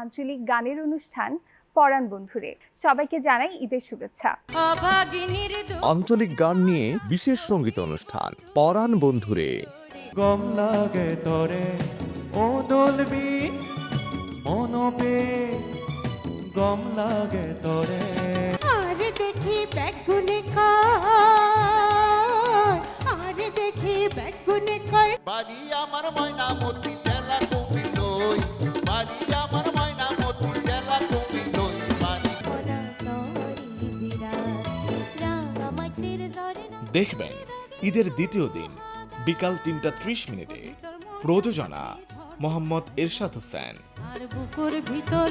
আঞ্চলিক গানের অনুষ্ঠান পরাণ বন্ধুরে। সবাইকে জানাই ঈদের শুভেচ্ছা। আঞ্চলিক গান নিয়ে বিশেষ সংগীত অনুষ্ঠান পরাণ বন্ধুরে। গম লাগে তরে ও দলবি মনপে গম লাগে তরে। আর দেখি বেগুনে কয় আর দেখি বেগুনে কয় বাড়ি আমার ময়না মতি দেখবেন, ঈদের দ্বিতীয় দিন, বিকাল তিনটা ত্রিশ মিনিটে, প্রযোজনা মোহাম্মদ এরশাদ হোসেন। আর বুকুর ভিতর